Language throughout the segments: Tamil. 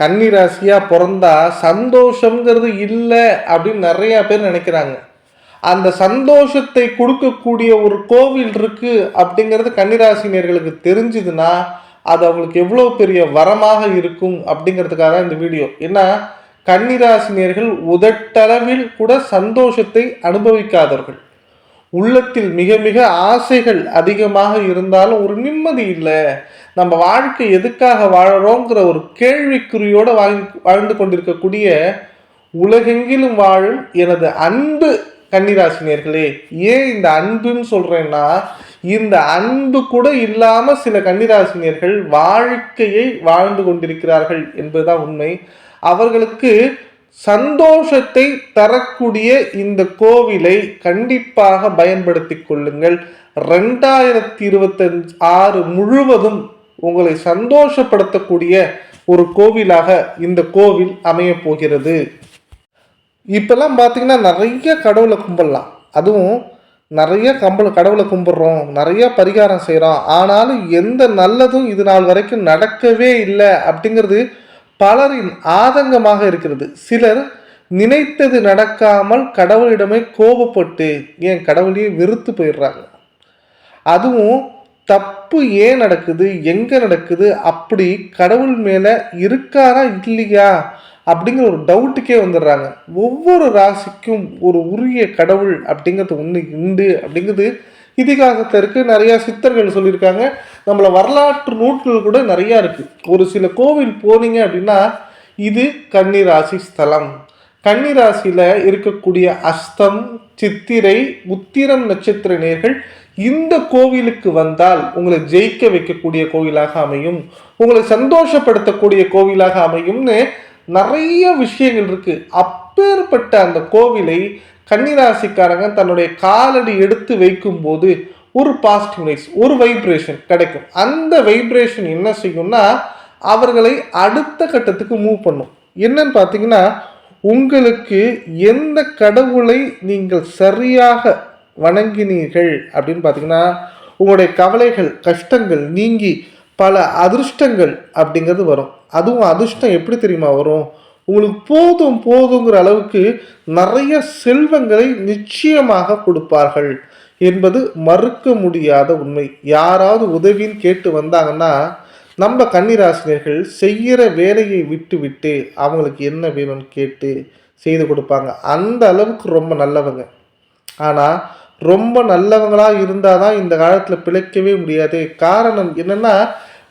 கன்னி ராசியாக பிறந்தா சந்தோஷங்கிறது இல்லை அப்படின்னு நிறையா பேர் நினைக்கிறாங்க. அந்த சந்தோஷத்தை கொடுக்கக்கூடிய ஒரு கோவில் இருக்குது அப்படிங்கிறது கன்னிராசினியர்களுக்கு தெரிஞ்சுதுன்னா அது அவங்களுக்கு எவ்வளோ பெரிய வரமாக இருக்கும் அப்படிங்கிறதுக்காக தான் இந்த வீடியோ. ஏன்னா கன்னிராசினியர்கள் உதட்டளவில் கூட சந்தோஷத்தை அனுபவிக்காதவர்கள். உள்ளத்தில் மிக மிக ஆசைகள் அதிகமாக இருந்தாலும் ஒரு நிம்மதி இல்லை. நம்ம வாழ்க்கை எதுக்காக வாழறோங்கிற ஒரு கேள்விக்குறியோடு வாழ்ந்து வாழ்ந்து கொண்டிருக்கக்கூடிய உலகெங்கிலும் வாழும் எனது அன்பு கன்னிராசினியர்களே ஏன் இந்த அன்புன்னு சொல்கிறேன்னா இந்த அன்பு கூட இல்லாமல் சில கன்னிராசினியர்கள் வாழ்க்கையை வாழ்ந்து கொண்டிருக்கிறார்கள் என்பதுதான் உண்மை. அவர்களுக்கு சந்தோஷத்தை தரக்கூடிய இந்த கோவிலை கண்டிப்பாக பயன்படுத்தி கொள்ளுங்கள். ரெண்டாயிரத்தி இருபத்தஞ்சு ஆறு முழுவதும் உங்களை சந்தோஷப்படுத்தக்கூடிய ஒரு கோவிலாக இந்த கோவில் அமையப் போகிறது. இப்பெல்லாம் பார்த்தீங்கன்னா நிறைய கடவுளை கும்பிடலாம். அதுவும் நிறைய கம்பல் கடவுளை கும்பிட்றோம் நிறைய பரிகாரம் செய்கிறோம் ஆனாலும் எந்த நல்லதும் இது நாள் வரைக்கும் நடக்கவே இல்லை அப்படிங்கிறது பலரின் ஆதங்கமாக இருக்கிறது. சிலர் நினைத்தது நடக்காமல் கடவுளிடமே கோபப்பட்டு ஏன் கடவுளையே வெறுத்து போயிடுறாங்க. அதுவும் தப்பு ஏன் நடக்குது? எங்கே நடக்குது? அப்படி கடவுள் மேலே இருக்காரா இல்லையா? அப்படிங்கிற ஒரு டவுட்டுக்கே வந்துடுறாங்க. ஒவ்வொரு ராசிக்கும் ஒரு உரிய கடவுள் அப்படிங்கிறது ஒன்று உண்டு. அப்படிங்கிறது இதிகாசத்திற்கு நிறையா சித்தர்கள் சொல்லியிருக்காங்க. நம்மளை வரலாற்று நூல்கள் கூட நிறையா இருக்குது ஒரு சில கோவில் போனீங்க அப்படின்னா இது கன்னிராசி ஸ்தலம். கன்னிராசியில் இருக்கக்கூடிய அஸ்தம் சித்திரை உத்திரம் நட்சத்திர நேர்கள் இந்த கோவிலுக்கு வந்தால் உங்களை ஜெயிக்க வைக்கக்கூடிய கோவிலாக அமையும். உங்களை சந்தோஷப்படுத்தக்கூடிய கோவிலாக அமையும்னு நிறைய விஷயங்கள் இருக்குது அப்பேற்பட்ட அந்த கோவிலை கன்னிராசிக்காரங்க தன்னுடைய காலடி எடுத்து வைக்கும்போது ஒரு பாசிட்டிவ்னஸ் ஒரு வைப்ரேஷன் கிடைக்கும். அந்த வைப்ரேஷன் என்ன செய்யும்னா அவர்களை அடுத்த கட்டத்துக்கு மூவ் பண்ணும். என்னன்னு பார்த்தீங்கன்னா உங்களுக்கு எந்த கடவுளை நீங்கள் சரியாக வணங்கினீர்கள் அப்படின்னு பார்த்தீங்கன்னா உங்களுடைய கவலைகள் கஷ்டங்கள் நீங்கி பல அதிர்ஷ்டங்கள் அப்படிங்கிறது வரும். அதுவும் அதிர்ஷ்டம் எப்படி தெரியுமா வரும்? உங்களுக்கு போதும் போதுங்கிற அளவுக்கு நிறைய செல்வங்களை நிச்சயமாக கொடுப்பார்கள் என்பது மறுக்க முடியாத உண்மை. யாராவது உதவின்னு கேட்டு வந்தாங்கன்னா நம்ம கன்னிராசினியர்கள் செய்கிற வேலையை விட்டு விட்டு அவங்களுக்கு என்ன வேணும்னு கேட்டு செய்து கொடுப்பாங்க. அந்த அளவுக்கு ரொம்ப நல்லவங்க. ஆனால் ரொம்ப நல்லவங்களாக இருந்தால் தான் இந்த காலத்தில் பிழைக்கவே முடியாது. காரணம் என்னென்னா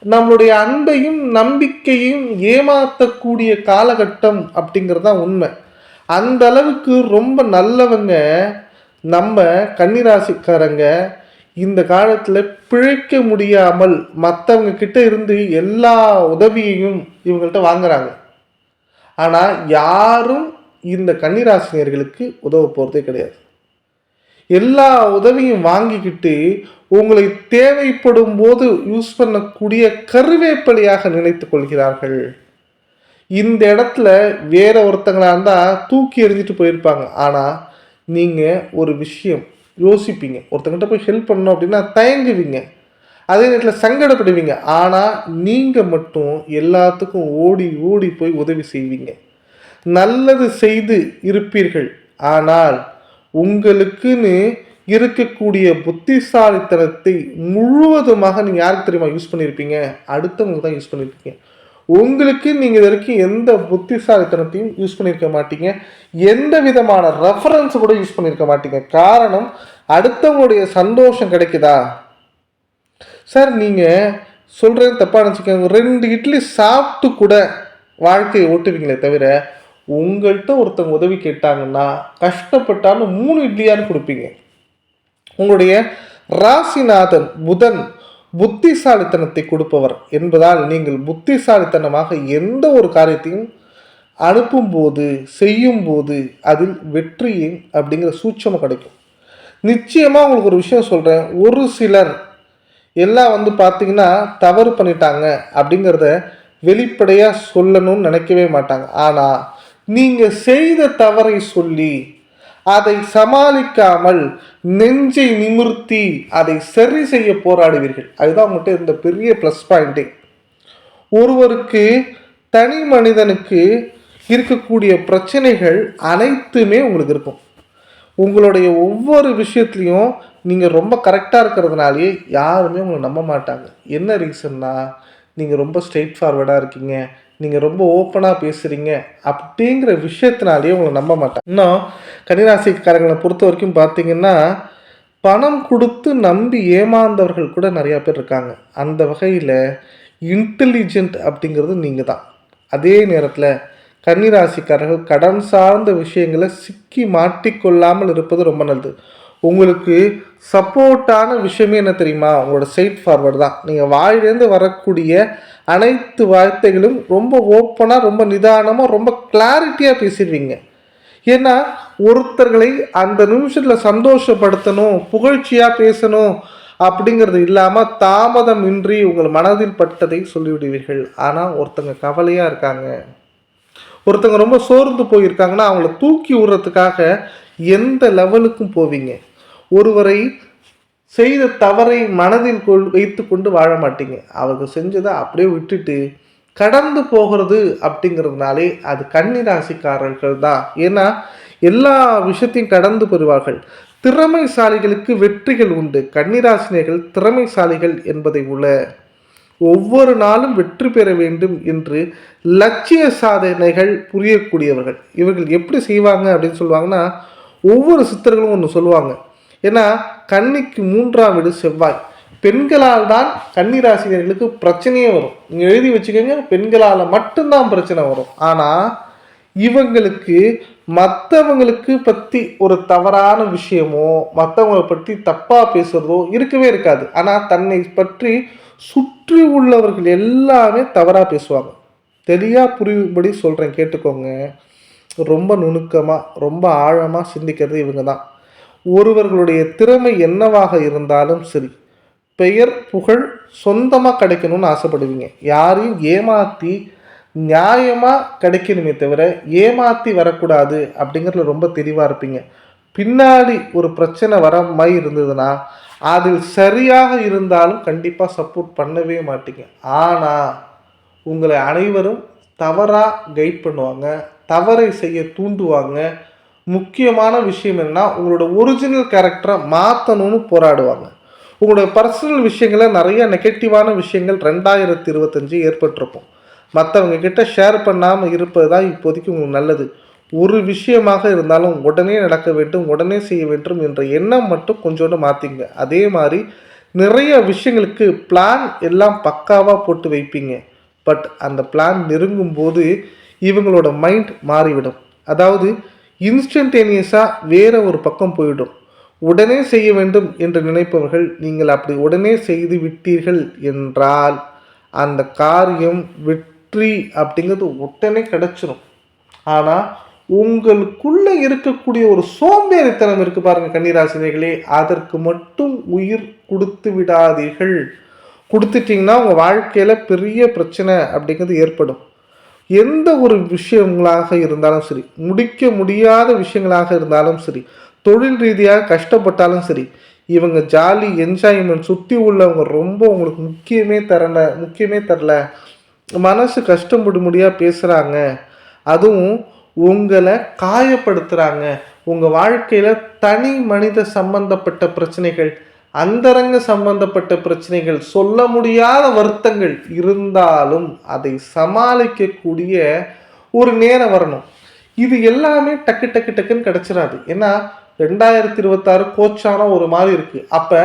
நம்மளுடைய அன்பையும் நம்பிக்கையும் ஏமாற்றக்கூடிய காலகட்டம் அப்படிங்கிறது தான் உண்மை. அந்த அளவுக்கு ரொம்ப நல்லவங்க நம்ம கன்னிராசிக்காரங்க இந்த காலத்தில் பிழைக்க முடியாமல் மற்றவங்க கிட்ட இருந்து எல்லா உதவியையும் இவங்கள்ட்ட வாங்குறாங்க. ஆனால் யாரும் இந்த கன்னிராசினியர்களுக்கு உதவ போகிறதே கிடையாது. எல்லா உதவியும் வாங்கிக்கிட்டு உங்களை தேவைப்படும் போது யூஸ் பண்ணக்கூடிய கருவேப்பலியாக நினைத்து கொள்கிறார்கள். இந்த இடத்துல வேற ஒருத்தங்களாக இருந்தால் தூக்கி எறிஞ்சிட்டு போயிருப்பாங்க. ஆனால் நீங்கள் ஒரு விஷயம் யோசிப்பீங்க. ஒருத்தங்கிட்ட போய் ஹெல்ப் பண்ணோம் அப்படின்னா தயங்குவீங்க. அதே நேரத்தில் சங்கடப்படுவீங்க. ஆனால் நீங்கள் மட்டும் எல்லாத்துக்கும் ஓடி ஓடி போய் உதவி செய்வீங்க. நல்லது செய்து இருப்பீர்கள். ஆனால் உங்களுக்குன்னு இருக்கக்கூடிய புத்திசாலித்தனத்தை முழுவதுமாக நீங்கள் யாருக்கு தெரியுமா யூஸ் பண்ணியிருப்பீங்க அடுத்தவங்களுக்கு தான் யூஸ் பண்ணியிருப்பீங்க உங்களுக்கு நீங்கள் இது வரைக்கும் எந்த புத்திசாலித்தனத்தையும் யூஸ் பண்ணியிருக்க மாட்டீங்க. எந்த விதமான ரெஃபரன்ஸ் கூட யூஸ் பண்ணியிருக்க மாட்டீங்க. காரணம் அடுத்தவங்களுடைய சந்தோஷம் கிடைக்குதா? சார் நீங்கள் சொல்கிறது தப்பாக நினச்சிக்கோங்க. ரெண்டு இட்லி சாப்பிட்டு கூட வாழ்க்கையை ஓட்டுவீங்களே தவிர உங்கள்கிட்ட ஒருத்தவங்க உதவி கேட்டாங்கன்னா கஷ்டப்பட்டாலும் மூணு இட்லியான்னு கொடுப்பீங்க. உங்களுடைய ராசிநாதன் புதன் புத்திசாலித்தனத்தை கொடுப்பவர் என்பதால் நீங்கள் புத்திசாலித்தனமாக எந்த ஒரு காரியத்தையும் அனுப்பும்போது செய்யும்போது அதில் வெற்றியும் அப்படிங்கிற சூட்சமம் கிடைக்கும். நிச்சயமாக உங்களுக்கு ஒரு விஷயம் சொல்கிறேன் ஒரு சிலர் எல்லாம் வந்து பார்த்தீங்கன்னா தவறு பண்ணிட்டாங்க அப்படிங்கிறத வெளிப்படையாக சொல்லணும்னு நினைக்கவே மாட்டாங்க. ஆனால் நீங்கள் செய்த தவறை சொல்லி அதை சமாளிக்காமல் நெஞ்சை நிமிர்த்தி அதை சரி செய்ய போராடுவீர்கள். அதுதான் உங்கள்கிட்ட இருந்த பெரிய ப்ளஸ் பாயிண்ட்டே ஒருவருக்கு தனி மனிதனுக்கு இருக்கக்கூடிய பிரச்சனைகள் அனைத்துமே உங்களுக்கு இருக்கும். உங்களுடைய ஒவ்வொரு விஷயத்துலையும் நீங்கள் ரொம்ப கரெக்டாக இருக்கிறதுனாலே யாருமே உங்களை நம்ப மாட்டாங்க. என்ன ரீசன்னா நீங்கள் ரொம்ப ஸ்ட்ரெயிட் ஃபார்வர்டாக இருக்கீங்க. நீங்கள் ரொம்ப ஓப்பனாக பேசுகிறீங்க அப்படிங்கிற விஷயத்தினாலேயே உங்களை நம்ப மாட்டேன். இன்னும் கன்னிராசிக்காரங்களை பொறுத்த வரைக்கும் பார்த்தீங்கன்னா பணம் கொடுத்து நம்பி ஏமாந்தவர்கள் கூட நிறையா பேர் இருக்காங்க. அந்த வகையில் இன்டெலிஜென்ட் அப்படிங்கிறது நீங்கள் தான். அதே நேரத்தில் கன்னிராசிக்காரர்கள் கடன் சார்ந்த விஷயங்களை சிக்கி மாட்டிக்கொள்ளாமல் இருப்பது ரொம்ப நல்லது. உங்களுக்கு சப்போர்ட்டான விஷயமே என்ன தெரியுமா? உங்களோட ஸ்ட்ரெயிட் ஃபார்வர்டு தான். நீங்கள் வாயிலேருந்து வரக்கூடிய அனைத்து வார்த்தைகளும் ரொம்ப ஓப்பனாக ரொம்ப நிதானமாக ரொம்ப கிளாரிட்டியாக பேசிடுவீங்க. ஏன்னா ஒருத்தர்களை அந்த நிமிஷத்தில் சந்தோஷப்படுத்தணும் புகழ்ச்சியாக பேசணும் அப்படிங்கிறது இல்லாமல் தாமதம் இன்றி உங்கள் மனதில் பட்டதை சொல்லிவிடுவீர்கள். ஆனால் ஒருத்தங்க கவலையாக இருக்காங்க. ஒருத்தங்க ரொம்ப சோர்ந்து போயிருக்காங்கன்னா அவங்கள தூக்கி விடுறதுக்காக எந்த லெவலுக்கும் போவீங்க. ஒருவரை செய்த தவறை மனதில் கொள் வைத்து கொண்டு வாழ மாட்டீங்க. அவங்க செஞ்சதை அப்படியே விட்டுட்டு கடந்து போகிறது அப்படிங்கிறதுனாலே அது கன்னிராசிக்காரர்கள் தான். ஏன்னா எல்லா விஷயத்தையும் கடந்து பெறுவார்கள் திறமைசாலிகளுக்கு வெற்றிகள் உண்டு. கன்னிராசினியர்கள் திறமைசாலிகள் என்பதை உள்ள ஒவ்வொரு நாளும் வெற்றி பெற வேண்டும் என்று லட்சிய சாதனைகள் புரியக்கூடியவர்கள். இவர்கள் எப்படி செய்வாங்க அப்படின்னு சொல்லுவாங்கன்னா ஒவ்வொரு சித்தர்களும் ஒன்று சொல்லுவாங்க. ஏன்னா கன்னிக்கு மூன்றாம் வீடு செவ்வாய். பெண்களால் தான் கன்னிராசினியர்களுக்கு பிரச்சனையே வரும். நீங்கள் எழுதி வச்சுக்கோங்க பெண்களால் மட்டும்தான் பிரச்சனை வரும். ஆனால் இவங்களுக்கு மற்றவங்களுக்கு பற்றி ஒரு தவறான விஷயமோ மற்றவங்களை பற்றி தப்பாக பேசுகிறதோ இருக்கவே இருக்காது. ஆனால் தன்னை பற்றி சுற்றி உள்ளவர்கள் எல்லாமே தவறாக பேசுவாங்க. தெளிவாக புரியும்படி சொல்கிறேன் கேட்டுக்கோங்க. ரொம்ப நுணுக்கமாக ரொம்ப ஆழமாக சிந்திக்கிறது இவங்க தான் ஒருவர்களுடைய திறமை என்னவாக இருந்தாலும் சரி பெயர் புகழ் சொந்தமாக கிடைக்கணும்னு ஆசைப்படுவீங்க. யாரையும் ஏமாற்றி நியாயமாக கிடைக்கணுமே தவிர ஏமாற்றி வரக்கூடாது அப்படிங்கிறதுல ரொம்ப தெளிவாக இருப்பீங்க. பின்னாடி ஒரு பிரச்சனை வர மாதிரி இருந்ததுன்னா அதில் சரியாக இருந்தாலும் கண்டிப்பாக சப்போர்ட் பண்ணவே மாட்டீங்க. ஆனால் உங்களை அனைவரும் தவறாக கைட் பண்ணுவாங்க தவறை செய்ய தூண்டுவாங்க முக்கியமான விஷயம் என்னன்னா உங்களோட ஒரிஜினல் கேரக்டரை மாற்றணும்னு போராடுவாங்க. உங்களோட பர்சனல் விஷயங்களை நிறைய நெகட்டிவான விஷயங்கள் ரெண்டாயிரத்தி இருபத்தஞ்சு ஏற்பட்டிருக்கும். மற்றவங்க கிட்ட ஷேர் பண்ணாமல் இருப்பது தான் இப்போதைக்கு உங்களுக்கு நல்லது. ஒரு விஷயமாக இருந்தாலும் உடனே நடக்க வேண்டும் உடனே செய்ய வேண்டும் என்ற எண்ணம் மட்டும் கொஞ்சோண்டு மாற்றிங்க அதே மாதிரி நிறைய விஷயங்களுக்கு பிளான் எல்லாம் பக்காவாக போட்டு வைப்பீங்க. பட் அந்த பிளான் நெருங்கும் போது இவங்களோட மைண்ட் மாறிவிடும். அதாவது இன்ஸ்டன்டேனியஸாக வேற ஒரு பக்கம் போயிடும். உடனே செய்ய வேண்டும் என்று நினைப்பவர்கள் நீங்கள் அப்படி உடனே செய்து விட்டீர்கள் என்றால் அந்த காரியம் வெற்றி அப்படிங்கிறது உடனே கிடச்சிரும். ஆனால் உங்களுக்குள்ளே இருக்கக்கூடிய ஒரு சோம்பேறித்தனம் இருக்கு பாருங்கள் கன்னிராசினிகளே அதற்கு மட்டும் உயிர் கொடுத்து விடாதீர்கள். கொடுத்துட்டிங்கன்னா உங்கள் வாழ்க்கையில் பெரிய பிரச்சனை அப்படிங்கிறது ஏற்படும். எந்த ஒரு விஷயங்களாக இருந்தாலும் சரி முடிக்க முடியாத விஷயங்களாக இருந்தாலும் சரி தொழில் ரீதியாக கஷ்டப்பட்டாலும் சரி இவங்க ஜாலி என்ஜாய்மெண்ட் சுற்றி உள்ளவங்க ரொம்ப உங்களுக்கு முக்கியமே தரல முக்கியமே தரல மனசு கஷ்டப்படும்படியாக பேசுகிறாங்க அதுவும் உங்களை காயப்படுத்துகிறாங்க உங்கள் வாழ்க்கையில் தனி மனித சம்பந்தப்பட்ட பிரச்சனைகள் அந்தரங்க சம்பந்தப்பட்ட பிரச்சனைகள் சொல்ல முடியாத வருத்தங்கள் இருந்தாலும் அதை சமாளிக்கக்கூடிய ஒரு நேரம் வரணும். இது எல்லாமே டக்கு டக்கு டக்குன்னு கிடச்சிடாது ஏன்னா ரெண்டாயிரத்தி இருபத்தாறு கோச்சான ஒரு மாதிரி இருக்குது அப்போ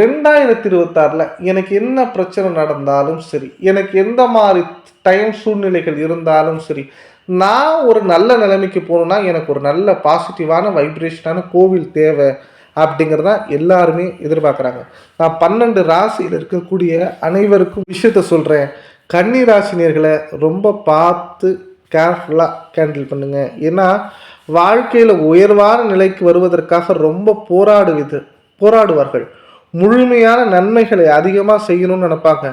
ரெண்டாயிரத்தி இருபத்தாறில் எனக்கு என்ன பிரச்சனை நடந்தாலும் சரி எனக்கு எந்த மாதிரி டைம் சூழ்நிலைகள் இருந்தாலும் சரி நான் ஒரு நல்ல நிலைமைக்கு போகணுன்னா எனக்கு ஒரு நல்ல பாசிட்டிவான வைப்ரேஷனான கோவில் தேவை. அப்படிங்கிறத எல்லாருமே எதிர்பார்க்குறாங்க. நான் பன்னெண்டு ராசியில் இருக்கக்கூடிய அனைவருக்கும் விஷயத்த சொல்கிறேன் கன்னி ராசினியர்களை ரொம்ப பார்த்து கேர்ஃபுல்லாக கேண்டில் பண்ணுங்கள் ஏன்னா வாழ்க்கையில் உயர்வான நிலைக்கு வருவதற்காக ரொம்ப போராடுவது போராடுவார்கள். முழுமையான நன்மைகளை அதிகமாக செய்யணும்னு நினப்பாங்க.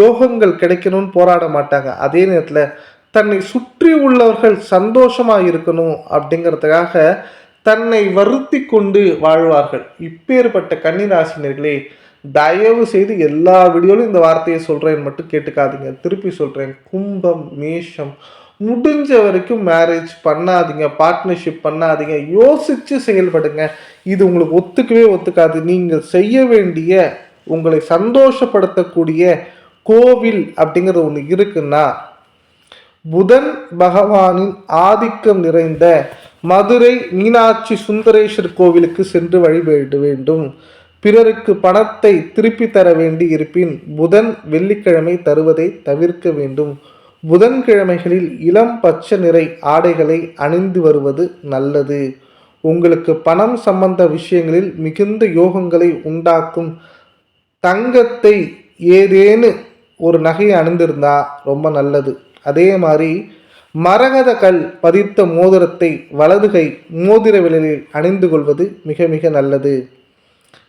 யோகங்கள் கிடைக்கணும்னு போராட மாட்டாங்க. அதே நேரத்தில் தன்னை சுற்றி உள்ளவர்கள் சந்தோஷமாக இருக்கணும் அப்படிங்கிறதுக்காக தன்னை வருத்தி கொண்டு வாழ்வார்கள். இப்பேற்பட்ட கன்னிராசினர்களே தயவு செய்து எல்லா வீடியோலையும் இந்த வார்த்தையை சொல்கிறேன் மட்டும் கேட்டுக்காதீங்க. திருப்பி சொல்கிறேன் கும்பம் மேஷம் முடிஞ்ச வரைக்கும் மேரேஜ் பண்ணாதீங்க பார்ட்னர்ஷிப் பண்ணாதீங்க. யோசித்து செயல்படுங்க. இது உங்களுக்கு ஒத்துக்கவே ஒத்துக்காது. நீங்கள் செய்ய வேண்டிய உங்களை சந்தோஷப்படுத்தக்கூடிய கோவில் அப்படிங்கிறது ஒன்று இருக்குன்னா புதன் பகவானின் ஆதிக்கம் நிறைந்த மதுரை மீனாட்சி சுந்தரேஸ்வர் கோவிலுக்கு சென்று வழிபட வேண்டும். பிறருக்கு பணத்தை திருப்பி தர வேண்டி இருப்பின் புதன் வெள்ளிக்கிழமை தருவதை தவிர்க்க வேண்டும். புதன்கிழமைகளில் இளம் பச்சை நிறை ஆடைகளை அணிந்து வருவது நல்லது. உங்களுக்கு பணம் சம்பந்த விஷயங்களில் மிகுந்த யோகங்களை உண்டாக்கும் தங்கத்தை ஏதேனு ஒரு நகையை அணிந்திருந்தா ரொம்ப நல்லது. அதே மாதிரி மரகத கல் பதித்த மோதிரத்தை வலது கை மோதிர விரலில் அணிந்து கொள்வது மிக மிக நல்லது.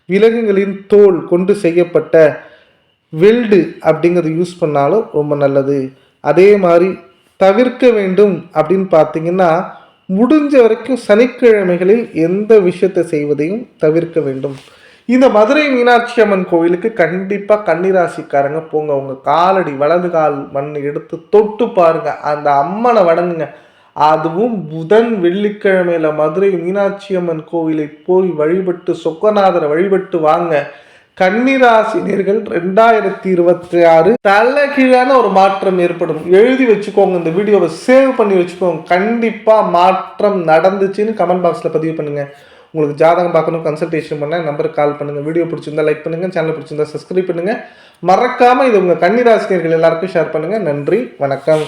விலங்குகளின் தோல் கொண்டு செய்யப்பட்ட வெல்டு அப்படிங்கிறது யூஸ் பண்ணாலும் ரொம்ப நல்லது. அதே மாதிரி தவிர்க்க வேண்டும் அப்படின்னு பார்த்தீங்கன்னா முடிஞ்ச வரைக்கும் சனிக்கிழமைகளில் எந்த விஷயத்தை செய்வதையும் தவிர்க்க வேண்டும். இந்த மதுரை மீனாட்சி அம்மன் கோவிலுக்கு கண்டிப்பாக கன்னிராசிக்காரங்க போங்க. உங்கள் காலடி வலது கால் மண் எடுத்து தொட்டு பாருங்க. அந்த அம்மனை வணங்குங்க. அதுவும் புதன் வெள்ளிக்கிழமையில மதுரை மீனாட்சி அம்மன் கோவிலை போய் வழிபட்டு சொக்கநாதரை வழிபட்டு வாங்க. கன்னிராசினியர்கள் ரெண்டாயிரத்தி இருபத்தி ஆறு தலைகீழான ஒரு மாற்றம் ஏற்படும். எழுதி வச்சுக்கோங்க இந்த வீடியோவை சேவ் பண்ணி வச்சுக்கோங்க. கண்டிப்பாக மாற்றம் நடந்துச்சுன்னு கமெண்ட் பாக்ஸில் பதிவு பண்ணுங்கள் உங்களுக்கு ஜாதகம் பார்க்கணும் கன்சல்டேஷன் பண்ண நம்பருக்கு கால் பண்ணுங்க வீடியோ பிடிச்சிருந்தா லைக் பண்ணுங்க சேனல் பிடிச்சிருந்தா சப்ஸ்கிரைப் பண்ணுங்க. மறக்காம இது உங்க கன்னிராசினியர்கள் எல்லாருக்கும் ஷேர் பண்ணுங்க. நன்றி வணக்கம்.